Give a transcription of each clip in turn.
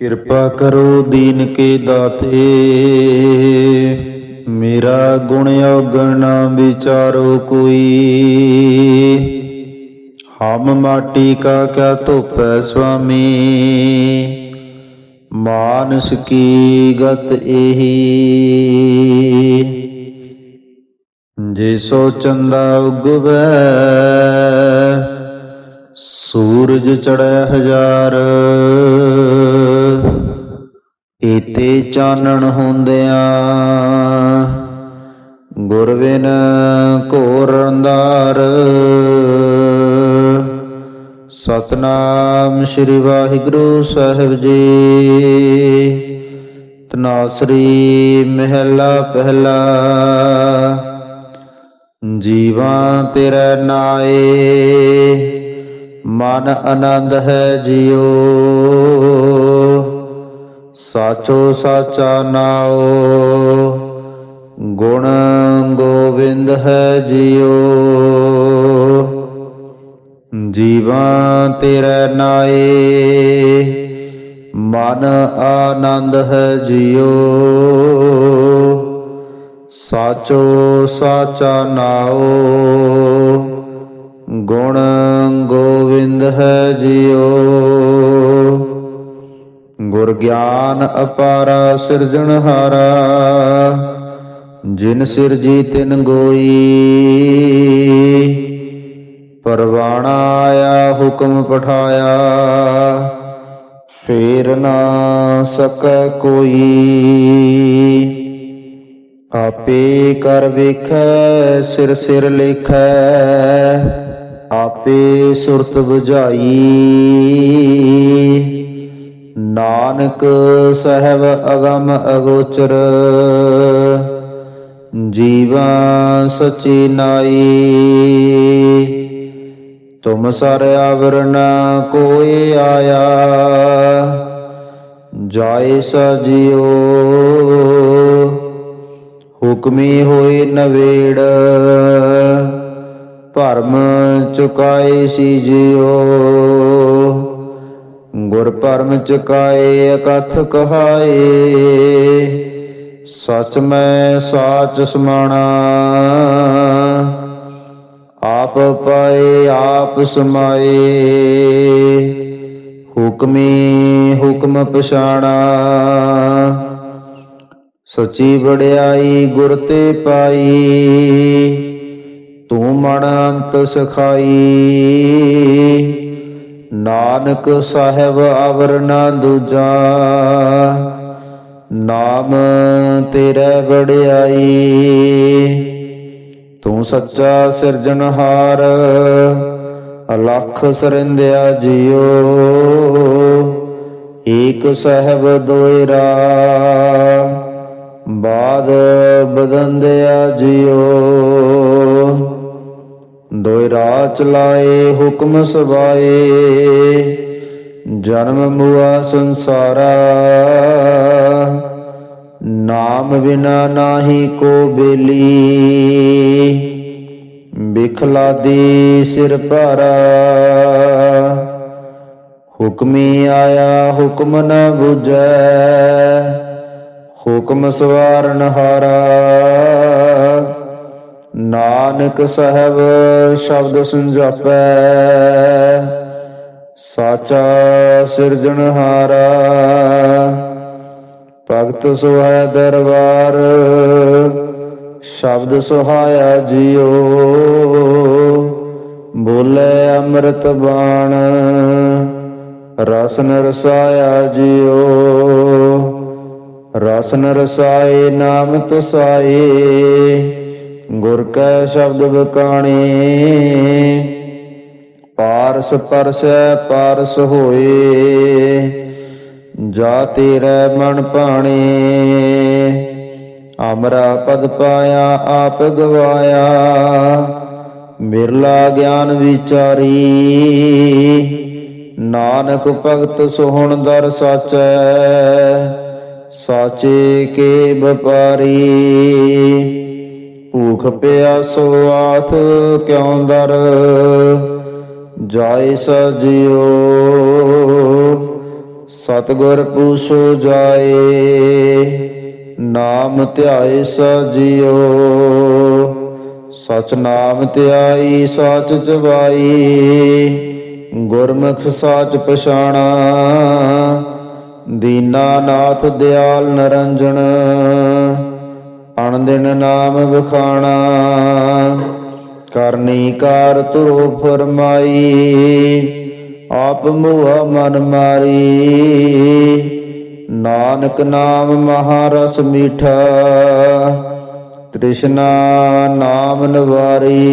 ਕਿਰਪਾ ਕਰੋ ਦੀਨ ਕੇ ਦਾਤੇ। ਮੇਰਾ ਗੁਣ ਔਗਣ ਵਿਚਾਰੋ ਕੋਈ। ਹਮ ਮਾਟੀ ਕਾ ਕਿਆ ਧੋਪੈ ਸੁਆਮੀ। ਮਾਨਸ ਕੀ ਗਤ ਇਹੀ ਜੇ ਸੋ ਚੰਦਾ ਉਗਵੈ, ਸੂਰਜ ਚੜੈ ਹਜ਼ਾਰ। ਏਤੇ ਚਾਨਣ ਹੁੰਦਿਆਂ ਗੁਰਵਿਨ ਘੋਰ ਅੰਧਾਰ। ਸਤਨਾਮ ਸ੍ਰੀ ਵਾਹਿਗੁਰੂ ਸਾਹਿਬ ਜੀ। ਤਨਾਸਰੀ ਮਹਿਲਾ ਪਹਿਲਾ। ਜੀਵਾਂ ਤੇਰਾ ਨਾਏ, ਮਨ ਆਨੰਦ ਹੈ ਜਿਉ। ਸਾਚੋ ਸਾਚਾ ਨਾਉ, ਗੁਣ ਗੋਬਿੰਦ ਹੈ ਜਿਉ। ਜੀਵਾਂ ਤੇਰੇ ਨਾਏ, ਮਨ ਆਨੰਦ ਹੈ ਜਿਉ। ਸਾਚੋ ਸਾਚਾ ਨਾਉ, ਗੁਣ ਗੋਵਿੰਦ ਹੈ ਜਿਉ। ਗੁਰ ਗਿਆਨ ਅਪਾਰਾ ਸਿਰਜਣਹਾਰਾ ਜਿਨ ਸਿਰਜੀ ਤਿਨ ਗੋਈ। ਪਰਵਾਣਾ ਆਇਆ, ਹੁਕਮ ਪਠਾਇਆ, ਫੇਰ ਨਾ ਸਕੈ ਕੋਈ। ਆਪੇ ਕਰ ਵੇਖੈ, ਸਿਰ ਸਿਰ ਲੇਖੈ, ਆਪੇ ਸੁਰਤ 부ਝਾਈ ਨਾਨਕ ਸਹਿਬ ਅਗਮ ਅਗੋਚਰ, ਜੀਵਾ ਸਚੀ ਨਾਈ। ਤੁਮ ਸਰ ਆਵਰਣ ਕੋਏ ਆਇਆ, ਜਾਏ ਸਜਿਓ। ਹੁਕਮੀ ਹੋਏ ਨਵੇੜ, ਭਰਮ ਚੁਕਾਏ ਸੀ ਜਿਉ ਗੁਰ ਭਰਮ ਚੁਕਾਏ, ਅਕਥ ਕਹਾਏ। ਸਚ ਮੈਂ ਸਾਚ ਸਮਾਣਾ। ਆਪ ਪਾਏ, ਆਪ ਸਮਾਏ। ਹੁਕਮੀ ਹੁਕਮ ਪਛਾਣਾ। ਸੱਚੀ ਵਡਿਆਈ, ਗੁਰ ਤੇ ਪਾਈ। ਤੂੰ ਮਨ ਅੰਤ ਸਖਾਈ। ਨਾਨਕ ਸਾਹਿਬ ਆਵਰਣਾ ਦੂਜਾ, ਨਾਮ ਤੇਰੇ ਵਡਿਆਈ। ਤੂੰ ਸੱਚਾ ਸਿਰਜਣਹਾਰ, ਅਲਖ ਸਰਿੰਦਿਆ ਜਿਉ। ਏਕ ਸਹਿਬ ਦੋਇਰਾ, ਬਾਦ ਬਦੰਦਿਆ ਜਿਉ। ਦੋਇ ਰਾਹ ਚਲਾਏ ਹੁਕਮ ਸਵਾਏ ਜਨਮ ਮੁਆ ਸੰਸਾਰਾ। ਨਾਮ ਬਿਨਾ ਨਾਹੀ ਕੋ ਬੇਲੀ। ਬਿਖਲਾ ਦੀ ਸਿਰ ਭਾਰਾ। ਹੁਕਮੀ ਆਇਆ, ਹੁਕਮ ਨ 부ਜੈ ਹੁਕਮ ਸਵਾਰਨ ਹਾਰਾ ਨਾਨਕ ਸਾਹਿਬ ਸ਼ਬਦ ਸੰਜਾਪੈ। ਸਾਚਾ ਸਿਰਜਣਹਾਰਾ ਭਗਤ ਸੁਹਾਇ ਦਰਬਾਰ, ਸ਼ਬਦ ਸੁਹਾਇਆ ਜਿਉ ਬੋਲੇ ਅੰਮ੍ਰਿਤ ਬਾਣ, ਰਸਨ ਰਸਾਇਆ ਜਿਉ ਰਸਨ ਰਸਾਏ ਨਾਮ ਤਸਾਏ। ਗੁਰ ਕੈ ਸ਼ਬਦ ਬਕਾਣੇ, ਪਾਰਸ ਪਰਸੈ ਪਾਰਸ ਹੋਏ, ਜਾ ਤੇਰੇ ਮਨ ਭਾਣੇ, ਅਮਰਾ ਪਦ ਪਾਇਆ, ਆਪ ਗਵਾਇਆ ਮਿਰਲਾ ਗਿਆਨ ਵਿਚਾਰੀ, ਨਾਨਕ ਭਗਤ ਸੋਹਣ ਦਰ ਸਾਚੈ, ਸਾਚੇ ਕੇ ਵਪਾਰੀ। ਭੂਖ ਪਿਆਸੋ ਆਥ ਕਿਉਂ ਦਰ? ਜਾਏ ਸਜਿਓ। ਸਤਿਗੁਰ ਪੂਸੋ ਜਾਏ, ਨਾਮ ਧਿਆਏ ਸਾਜਿਓ। ਸਚ ਨਾਮ ਧਿਆਈ, ਸਚ ਜਵਾਈ ਗੁਰਮੁਖ ਸਾਚ ਪਛਾਣਾ। ਦੀਨਾਨਾਥ ਦਿਆਲ ਨਰੰਜਨ। ਅਣਦਿਨ ਨਾਮ ਵਖਾਣਾ, ਕਰਨੀ ਕਾਰ ਤੁਰੋ ਫਰਮਾਈ, ਆਪ ਮੁਆ ਮਨ ਮਾਰੀ। ਨਾਨਕ ਨਾਮ ਮਹਾਰਸ ਮੀਠਾ, ਤ੍ਰਿਸ਼ਨਾ ਨਾਮ ਨਿਵਾਰੀ।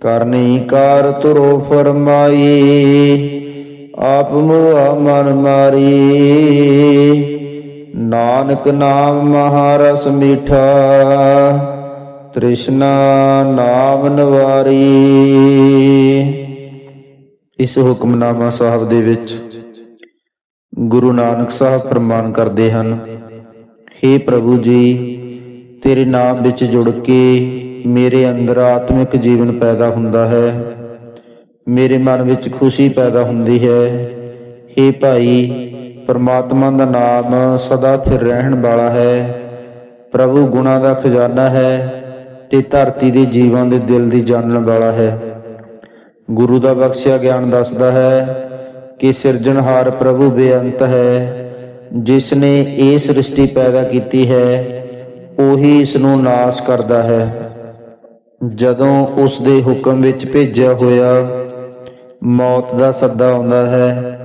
ਕਰਨੀ ਕਾਰ ਤੁਰੋ ਫਰਮਾਈ, ਆਪ ਮੁਆ ਮਨ ਮਾਰੀ। ਨਾਨਕ ਨਾਮ ਮਹਾਰਸ ਮੀਠਾ, ਤ੍ਰਿਸ਼ਨਾ ਨਾਮ ਨਿਵਾਰੀ। ਇਸ ਹੁਕਮਨਾਮਾ ਸਾਹਿਬ ਦੇ ਵਿੱਚ ਗੁਰੂ ਨਾਨਕ ਸਾਹਿਬ ਫਰਮਾਨ ਕਰਦੇ ਹਨ हे ਪ੍ਰਭੂ ਜੀ, ਤੇਰੇ ਨਾਮ ਵਿੱਚ ਜੁੜ ਕੇ ਮੇਰੇ ਅੰਦਰ ਆਤਮਿਕ ਜੀਵਨ ਪੈਦਾ ਹੁੰਦਾ ਹੈ। ਮੇਰੇ ਮਨ ਵਿੱਚ ਖੁਸ਼ੀ ਪੈਦਾ ਹੁੰਦੀ ਹੈ। हे ਭਾਈ ਪਰਮਾਤਮਾ ਦਾ ਨਾਮ ਸਦਾ ਸਥਿਰ ਰਹਿਣ ਵਾਲਾ ਹੈ। ਪ੍ਰਭੂ ਗੁਣਾ ਦਾ ਖਜ਼ਾਨਾ ਹੈ ਤੇ ਧਰਤੀ ਦੇ ਜੀਵਾਂ ਦੇ ਦਿਲ ਦੀ ਜਾਣਨ ਵਾਲਾ ਹੈ। ਗੁਰੂ ਦਾ ਬਖਸ਼ਿਆ ਗਿਆਨ ਦੱਸਦਾ ਹੈ ਕਿ ਸਿਰਜਣਹਾਰ ਪ੍ਰਭੂ ਬੇਅੰਤ ਹੈ। ਜਿਸ ਨੇ ਇਹ ਸ੍ਰਿਸ਼ਟੀ ਪੈਦਾ ਕੀਤੀ ਹੈ, ਉਹੀ ਇਸ ਨੂੰ ਨਾਸ਼ ਕਰਦਾ ਹੈ। ਜਦੋਂ ਉਸ ਦੇ ਹੁਕਮ ਵਿੱਚ ਭੇਜਿਆ ਹੋਇਆ ਮੌਤ ਦਾ ਸੱਦਾ ਆਉਂਦਾ ਹੈ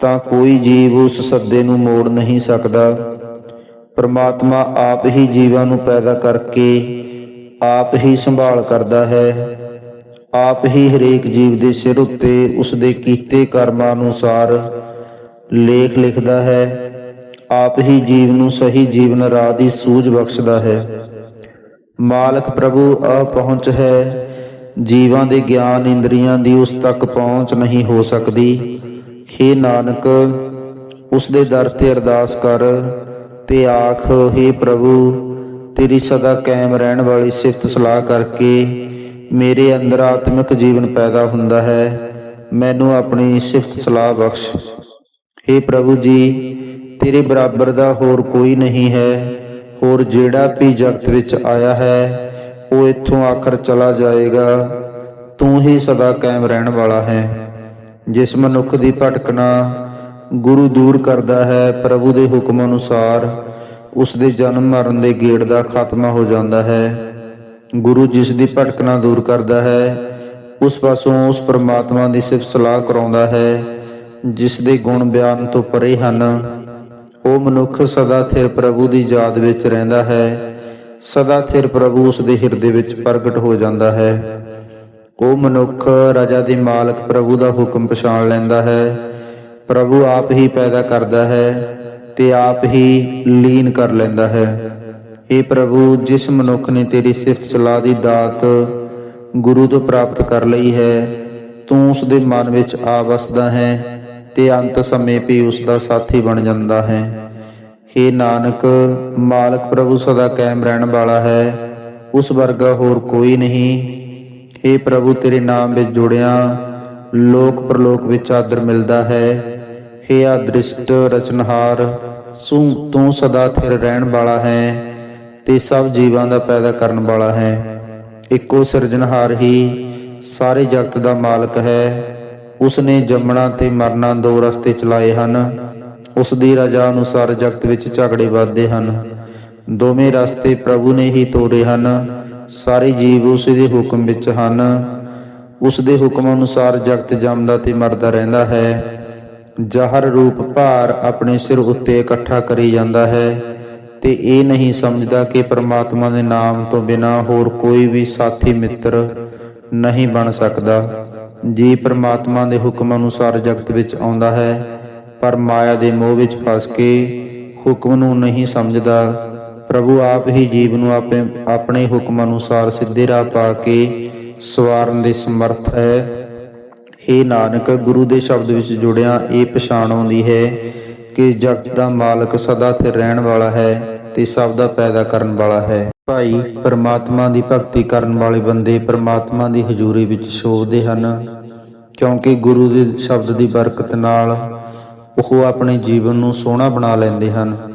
ਤਾਂ ਕੋਈ ਜੀਵ ਉਸ ਸੱਦੇ ਨੂੰ ਮੋੜ ਨਹੀਂ ਸਕਦਾ। ਪਰਮਾਤਮਾ ਆਪ ਹੀ ਜੀਵਾਂ ਨੂੰ ਪੈਦਾ ਕਰਕੇ ਆਪ ਹੀ ਸੰਭਾਲ ਕਰਦਾ ਹੈ। ਆਪ ਹੀ ਹਰੇਕ ਜੀਵ ਦੇ ਸਿਰ ਉੱਤੇ ਉਸ ਦੇ ਕੀਤੇ ਕਰਮਾਂ ਅਨੁਸਾਰ ਲੇਖ ਲਿਖਦਾ ਹੈ। ਆਪ ਹੀ ਜੀਵ ਨੂੰ ਸਹੀ ਜੀਵਨ ਰਾਹ ਦੀ ਸੂਝ ਬਖਸ਼ਦਾ ਹੈ। ਮਾਲਕ ਪ੍ਰਭੂ ਅਪਹੁੰਚ ਹੈ। ਜੀਵਾਂ ਦੇ ਗਿਆਨ ਇੰਦਰੀਆਂ ਦੀ ਉਸ ਤੱਕ ਪਹੁੰਚ ਨਹੀਂ ਹੋ ਸਕਦੀ। हे ਨਾਨਕ ਉਸ ਦੇ ਦਰ ਤੇ ਅਰਦਾਸ ਕਰ ਤੇ ਆਖ हे ਪ੍ਰਭੂ ਤੇਰੀ ਸਦਾ ਕਾਇਮ ਰਹਿਣ ਵਾਲੀ ਸਿਫਤ ਸਲਾਹ ਕਰਕੇ ਮੇਰੇ ਅੰਦਰ ਆਤਮਿਕ ਜੀਵਨ ਪੈਦਾ ਹੁੰਦਾ ਹੈ ਮੈਨੂੰ ਆਪਣੀ ਸਿਫਤ ਸਲਾਹ ਬਖਸ਼ हे ਪ੍ਰਭੂ ਜੀ ਤੇਰੇ ਬਰਾਬਰ ਦਾ ਹੋਰ ਕੋਈ ਨਹੀਂ ਹੈ ਹੋਰ ਜਿਹੜਾ ਵੀ ਜਗਤ ਵਿੱਚ ਆਇਆ ਹੈ ਉਹ ਇੱਥੋਂ ਆਖਰ ਚਲਾ ਜਾਏਗਾ ਤੂੰ ਹੀ ਸਦਾ ਕਾਇਮ ਰਹਿਣ ਵਾਲਾ ਹੈ ਜਿਸ ਮਨੁੱਖ ਦੀ ਭਟਕਣਾ ਗੁਰੂ ਦੂਰ ਕਰਦਾ ਹੈ, ਪ੍ਰਭੂ ਦੇ ਹੁਕਮ ਅਨੁਸਾਰ ਉਸ ਦੇ ਜਨਮ ਮਰਨ ਦੇ ਗੇੜ ਦਾ ਖਾਤਮਾ ਹੋ ਜਾਂਦਾ ਹੈ। ਗੁਰੂ ਜਿਸ ਦੀ ਭਟਕਣਾ ਦੂਰ ਕਰਦਾ ਹੈ, ਉਸ ਪਾਸੋਂ ਉਸ ਪਰਮਾਤਮਾ ਦੀ ਸਿਫਤ ਸਲਾਹ ਕਰਾਉਂਦਾ ਹੈ, ਜਿਸ ਦੇ ਗੁਣ ਬਿਆਨ ਤੋਂ ਪਰੇ ਹਨ। ਉਹ ਮਨੁੱਖ ਸਦਾ ਥਿਰ ਪ੍ਰਭੂ ਦੀ ਯਾਦ ਵਿੱਚ ਰਹਿੰਦਾ ਹੈ, ਸਦਾ ਥਿਰ ਪ੍ਰਭੂ ਉਸ ਦੇ ਹਿਰਦੇ ਵਿੱਚ ਪ੍ਰਗਟ ਹੋ ਜਾਂਦਾ ਹੈ। ਉਹ ਮਨੁੱਖ ਰਾਜਾ ਦੇ ਮਾਲਕ ਪ੍ਰਭੂ ਦਾ ਹੁਕਮ ਪਛਾਣ ਲੈਂਦਾ ਹੈ। ਪ੍ਰਭੂ ਆਪ ਹੀ ਪੈਦਾ ਕਰਦਾ ਹੈ ਤੇ ਆਪ ਹੀ ਲੀਨ ਕਰ ਲੈਂਦਾ ਹੈ। ਇਹ ਪ੍ਰਭੂ, ਜਿਸ ਮਨੁੱਖ ਨੇ ਤੇਰੀ ਸਿਫਤ ਸਲਾਹ ਦੀ ਦਾਤ ਗੁਰੂ ਤੋਂ ਪ੍ਰਾਪਤ ਕਰ ਲਈ ਹੈ, ਤੂੰ ਉਸ ਦੇ ਮਨ ਵਿੱਚ ਆ ਵਸਦਾ ਹੈ ਤੇ ਅੰਤ ਸਮੇਂ ਵੀ ਉਸ ਦਾ ਸਾਥੀ ਬਣ ਜਾਂਦਾ ਹੈ। हे ਨਾਨਕ, ਮਾਲਕ ਪ੍ਰਭੂ ਸਦਾ ਕਾਇਮ ਰਹਿਣ ਵਾਲਾ ਹੈ, ਉਸ ਵਰਗਾ ਹੋਰ ਕੋਈ ਨਹੀਂ। हे ਪ੍ਰਭੂ, ਤੇਰੇ ਨਾਮ ਵਿੱਚ ਜੁੜਿਆ ਲੋਕ ਪ੍ਰਲੋਕ ਵਿੱਚ ਆਦਰ ਮਿਲਦਾ ਹੈ। हे ਅਦ੍ਰਿਸ਼ਟ ਰਚਨਹਾਰ, ਸੂ, ਤੂੰ ਸਦਾ ਥਿਰ ਰਹਿਣ ਵਾਲਾ ਹੈ ਤੇ ਸਭ ਜੀਵਾਂ ਦਾ ਪੈਦਾ ਕਰਨ ਵਾਲਾ ਹੈ। ਇੱਕੋ ਸਿਰਜਣਹਾਰ ਹੀ ਸਾਰੇ ਜਗਤ ਦਾ ਮਾਲਕ ਹੈ। ਉਸ ਨੇ ਜੰਮਣਾ ਤੇ ਮਰਨਾ ਦੋ ਰਸਤੇ ਚਲਾਏ ਹਨ। ਉਸ ਦੀ ਰਜਾ ਅਨੁਸਾਰ ਜਗਤ ਵਿੱਚ ਝਗੜੇ ਵੱਧਦੇ ਹਨ। ਦੋਵੇਂ ਰਸਤੇ ਪ੍ਰਭੂ ਨੇ ਹੀ ਤੋਰੇ ਹਨ। ਸਾਰੇ ਜੀਵ ਉਸ ਦੇ ਹੁਕਮ ਵਿੱਚ ਹਨ। ਉਸ ਦੇ ਹੁਕਮ ਅਨੁਸਾਰ ਜਗਤ ਜੰਮਦਾ ਤੇ ਮਰਦਾ ਰਹਿੰਦਾ ਹੈ। ਜਹਰ ਰੂਪ ਭਾਰ ਆਪਣੇ ਸਿਰ ਉੱਤੇ ਇਕੱਠਾ ਕਰੀ ਜਾਂਦਾ ਹੈ ਤੇ ਇਹ ਨਹੀਂ ਸਮਝਦਾ ਕਿ ਪ੍ਰਮਾਤਮਾ ਦੇ ਨਾਮ ਤੋਂ ਬਿਨਾ ਹੋਰ ਕੋਈ ਵੀ ਸਾਥੀ ਮਿੱਤਰ ਨਹੀਂ ਬਣ ਸਕਦਾ। ਜੀ ਪ੍ਰਮਾਤਮਾ ਦੇ ਹੁਕਮ ਅਨੁਸਾਰ ਜਗਤ ਵਿੱਚ ਆਉਂਦਾ ਹੈ, ਪਰ ਮਾਇਆ ਦੇ ਮੋਹ ਵਿੱਚ ਫਸ ਕੇ ਹੁਕਮ ਨੂੰ ਨਹੀਂ ਸਮਝਦਾ। ਪ੍ਰਭੂ ਆਪ ਹੀ ਜੀਵ ਨੂੰ ਆਪੇ, ਆਪਣੇ ਹੁਕਮ ਅਨੁਸਾਰ ਸਿੱਧੇ ਰਾਹ ਪਾ ਕੇ ਸਵਾਰਨ ਦੇ ਸਮਰਥ ਹੈ। हे ਨਾਨਕ, ਗੁਰੂ ਦੇ ਸ਼ਬਦ ਵਿੱਚ ਜੁੜਿਆ ਇਹ ਪਛਾਣ ਆਉਂਦੀ ਹੈ ਕਿ ਜਗਤ ਦਾ ਮਾਲਕ ਸਦਾ ਸਥਿਰ ਰਹਿਣ ਵਾਲਾ ਹੈ ਤੇ ਸਭ ਦਾ ਪੈਦਾ ਕਰਨ ਵਾਲਾ ਹੈ। ਭਾਈ, ਪਰਮਾਤਮਾ ਦੀ ਭਗਤੀ ਕਰਨ ਵਾਲੇ ਬੰਦੇ ਪਰਮਾਤਮਾ ਦੀ ਹਜ਼ੂਰੀ ਵਿੱਚ ਸ਼ੋਭਦੇ ਹਨ, ਕਿਉਂਕਿ ਗੁਰੂ ਦੇ ਸ਼ਬਦ ਦੀ ਬਰਕਤ ਨਾਲ ਉਹ ਆਪਣੇ ਜੀਵਨ ਨੂੰ ਸੋਹਣਾ ਬਣਾ ਲੈਂਦੇ ਹਨ।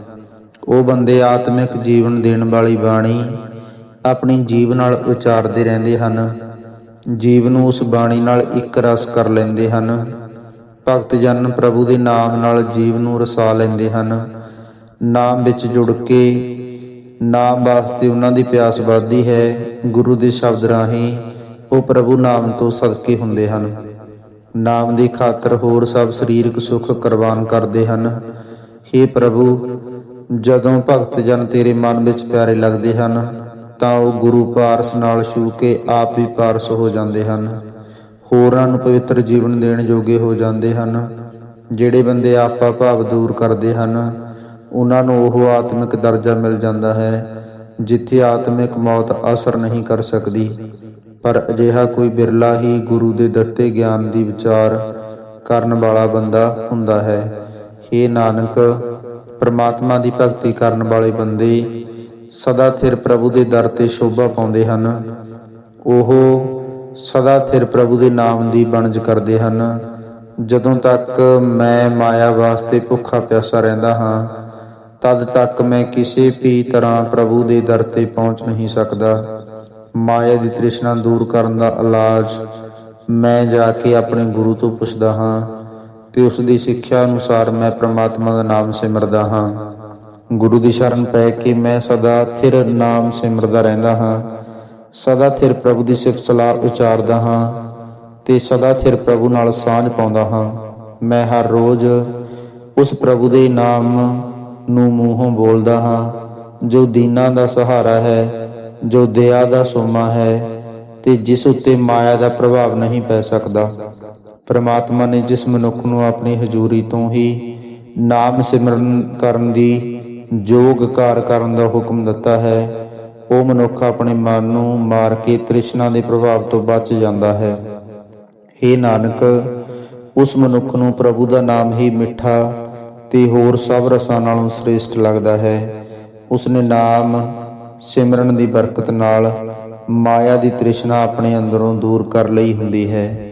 ਉਹ ਬੰਦੇ ਆਤਮਿਕ ਜੀਵਨ ਦੇਣ ਵਾਲੀ ਬਾਣੀ ਆਪਣੀ ਜੀਵ ਨਾਲ ਉਚਾਰਦੇ ਰਹਿੰਦੇ ਹਨ। ਜੀਵ ਨੂੰ ਉਸ ਬਾਣੀ ਨਾਲ ਇੱਕ ਰਸ ਕਰ ਲੈਂਦੇ ਹਨ। ਭਗਤ ਜਨ ਪ੍ਰਭੂ ਦੇ ਨਾਮ ਨਾਲ ਜੀਵ ਨੂੰ ਰਸਾ ਲੈਂਦੇ ਹਨ। ਨਾਮ ਵਿੱਚ ਜੁੜ ਕੇ ਨਾਮ ਵਾਸਤੇ ਉਹਨਾਂ ਦੀ ਪਿਆਸ ਵੱਧਦੀ ਹੈ। ਗੁਰੂ ਦੇ ਸ਼ਬਦ ਰਾਹੀਂ ਉਹ ਪ੍ਰਭੂ ਨਾਮ ਤੋਂ ਸਦਕੇ ਹੁੰਦੇ ਹਨ। ਨਾਮ ਦੀ ਖਾਤਰ ਹੋਰ ਸਭ ਸਰੀਰਕ ਸੁੱਖ ਕੁਰਬਾਨ ਕਰਦੇ ਹਨ। हे ਪ੍ਰਭੂ ਜਦੋਂ ਭਗਤ ਜਨ ਤੇਰੇ ਮਨ ਵਿੱਚ ਪਿਆਰੇ ਲੱਗਦੇ ਹਨ, ਤਾਂ ਉਹ ਗੁਰੂ ਪਾਰਸ ਨਾਲ ਛੂ ਕੇ ਆਪ ਵੀ ਪਾਰਸ ਹੋ ਜਾਂਦੇ ਹਨ। ਹੋਰਾਂ ਨੂੰ ਪਵਿੱਤਰ ਜੀਵਨ ਦੇਣ ਯੋਗੇ ਹੋ ਜਾਂਦੇ ਹਨ। ਜਿਹੜੇ ਬੰਦੇ ਆਪਾ ਭਾਵ ਦੂਰ ਕਰਦੇ ਹਨ, ਉਹਨਾਂ ਨੂੰ ਉਹ ਆਤਮਿਕ ਦਰਜਾ ਮਿਲ ਜਾਂਦਾ ਹੈ, ਜਿੱਥੇ ਆਤਮਿਕ ਮੌਤ ਅਸਰ ਨਹੀਂ ਕਰ ਸਕਦੀ। ਪਰ ਅਜਿਹਾ ਕੋਈ ਬਿਰਲਾ ਹੀ ਗੁਰੂ ਦੇ ਦਿੱਤੇ ਗਿਆਨ ਦੀ ਵਿਚਾਰ ਕਰਨ ਵਾਲਾ ਬੰਦਾ ਹੁੰਦਾ ਹੈ। हे ਨਾਨਕ ਪਰਮਾਤਮਾ ਦੀ ਭਗਤੀ ਕਰਨ ਵਾਲੇ ਬੰਦੇ ਸਦਾ ਥਿਰ ਪ੍ਰਭੂ ਦੇ ਦਰ ਤੇ ਸ਼ੋਭਾ ਪਾਉਂਦੇ ਹਨ। ਉਹ ਸਦਾ ਥਿਰ ਪ੍ਰਭੂ ਦੇ ਨਾਮ ਦੀ ਬਣਜ ਕਰਦੇ ਹਨ। ਜਦੋਂ ਤੱਕ ਮੈਂ ਮਾਇਆ ਵਾਸਤੇ ਭੁੱਖਾ ਪਿਆਸਾ ਰਹਿੰਦਾ ਹਾਂ, ਤਦ ਤੱਕ ਮੈਂ ਕਿਸੇ ਵੀ ਤਰ੍ਹਾਂ ਪ੍ਰਭੂ ਦੇ ਦਰ ਤੇ ਪਹੁੰਚ ਨਹੀਂ ਸਕਦਾ। ਮਾਇਆ ਦੀ ਤ੍ਰਿਸ਼ਨਾ ਦੂਰ ਕਰਨ ਦਾ ਇਲਾਜ ਮੈਂ ਜਾ ਕੇ ਆਪਣੇ ਗੁਰੂ ਤੋਂ ਪੁੱਛਦਾ ਹਾਂ। ਤੇ ਉਸ ਦੀ ਸਿੱਖਿਆ ਅਨੁਸਾਰ ਮੈਂ ਪ੍ਰਮਾਤਮਾ ਦਾ ਨਾਮ ਸਿਮਰਦਾ ਹਾਂ। ਗੁਰੂ ਦੀ ਸ਼ਰਨ ਪੈ ਕੇ ਮੈਂ ਸਦਾ ਥਿਰ ਨਾਮ ਸਿਮਰਦਾ ਰਹਿੰਦਾ ਹਾਂ। ਸਦਾ ਥਿਰ ਪ੍ਰਭੂ ਦੀ ਸਿਫਤ ਸਲਾਹ ਉਚਾਰਦਾ ਹਾਂ ਤੇ ਸਦਾ ਥਿਰ ਪ੍ਰਭੂ ਨਾਲ ਸਾਂਝ ਪਾਉਂਦਾ ਹਾਂ। ਮੈਂ ਹਰ ਰੋਜ਼ ਉਸ ਪ੍ਰਭੂ ਦੇ ਨਾਮ ਨੂੰ ਮੂੰਹੋਂ ਬੋਲਦਾ ਹਾਂ, ਜੋ ਦੀਨਾ ਦਾ ਸਹਾਰਾ ਹੈ, ਜੋ ਦਇਆ ਦਾ ਸੋਮਾ ਹੈ ਤੇ ਜਿਸ ਉੱਤੇ ਮਾਇਆ ਦਾ ਪ੍ਰਭਾਵ ਨਹੀਂ ਪੈ ਸਕਦਾ। ਪ੍ਰਮਾਤਮਾ ਨੇ ਜਿਸ ਮਨੁੱਖ ਨੂੰ ਆਪਣੀ ਹਜ਼ੂਰੀ ਤੋਂ ਹੀ ਨਾਮ ਸਿਮਰਨ ਕਰਨ ਦੀ ਯੋਗ ਕਾਰ ਕਰਨ ਦਾ ਹੁਕਮ ਦਿੱਤਾ ਹੈ, ਉਹ ਮਨੁੱਖ ਆਪਣੇ ਮਨ ਨੂੰ ਮਾਰ ਕੇ ਤ੍ਰਿਸ਼ਨਾ ਦੇ ਪ੍ਰਭਾਵ ਤੋਂ ਬਚ ਜਾਂਦਾ ਹੈ। हे ਨਾਨਕ, ਉਸ ਮਨੁੱਖ ਨੂੰ ਪ੍ਰਭੂ ਦਾ ਨਾਮ ਹੀ ਮਿੱਠਾ ਤੇ ਹੋਰ ਸਭ ਰਸਾਂ ਨਾਲੋਂ ਸ੍ਰੇਸ਼ਟ ਲੱਗਦਾ ਹੈ। ਉਸਨੇ ਨਾਮ ਸਿਮਰਨ ਦੀ ਬਰਕਤ ਨਾਲ ਮਾਇਆ ਦੀ ਤ੍ਰਿਸ਼ਨਾ ਆਪਣੇ ਅੰਦਰੋਂ ਦੂਰ ਕਰ ਲਈ ਹੁੰਦੀ ਹੈ।